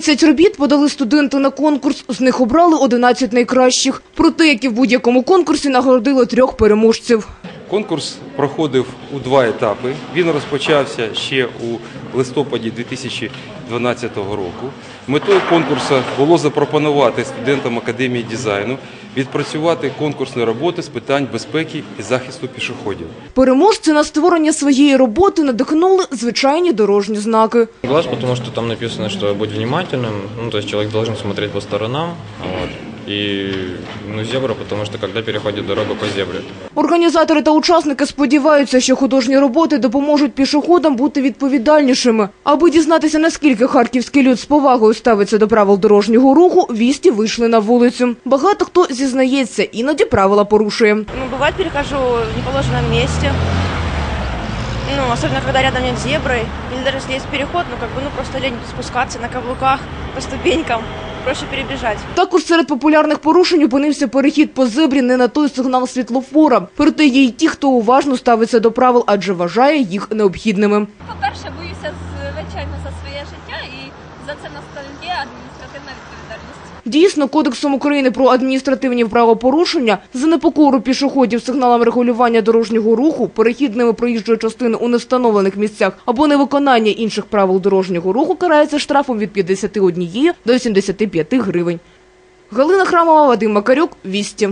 30 робіт подали студенти на конкурс. З них обрали 11 найкращих. Проте, як і в будь-якому конкурсі, нагородили трьох переможців. Конкурс проходив у два етапи. Він розпочався ще у листопаді 2012 року. Метою конкурсу було запропонувати студентам Академії дизайну відпрацювати конкурсні роботи з питань безпеки і захисту пішоходів. Переможці на створення своєї роботи надихнули звичайні дорожні знаки. Глаз, потому что там написано, что будь внимательным, ну, то есть человек должен смотреть по сторонам, вот. И, ну, зебра, потому что когда переходит дорогу по зебре. Організатори та учасники сподіваються, що художні роботи допоможуть пішоходам бути відповідальнішими. Аби дізнатися, наскільки харківський люд з повагою ставиться до правил дорожнього руху, вісті вийшли на вулицю. Багато хто зізнається, іноді правила порушує. Ну, бывает, перехожу в неположенном месте. Ну, особенно, когда рядом нет зебры. Или даже если есть переход, ну, как бы, ну, просто лень спускаться на каблуках по ступенькам. Проще перебіжати. Також серед популярних порушень опинився перехід по зебрі не на той сигнал світлофора. Проте є й ті, хто уважно ставиться до правил, адже вважає їх необхідними. По-перше, боюся звичайно за своє життя і за це настільки адміністративна відповідальність. Дійсно, Кодексом України про адміністративні правопорушення за непокору пішоходів сигналам регулювання дорожнього руху, перехідними проїжджої частини у невстановлених місцях або невиконання інших правил дорожнього руху карається штрафом від 51 до 75 гривень. Галина Храмова, Вадим Макарюк, Вісті.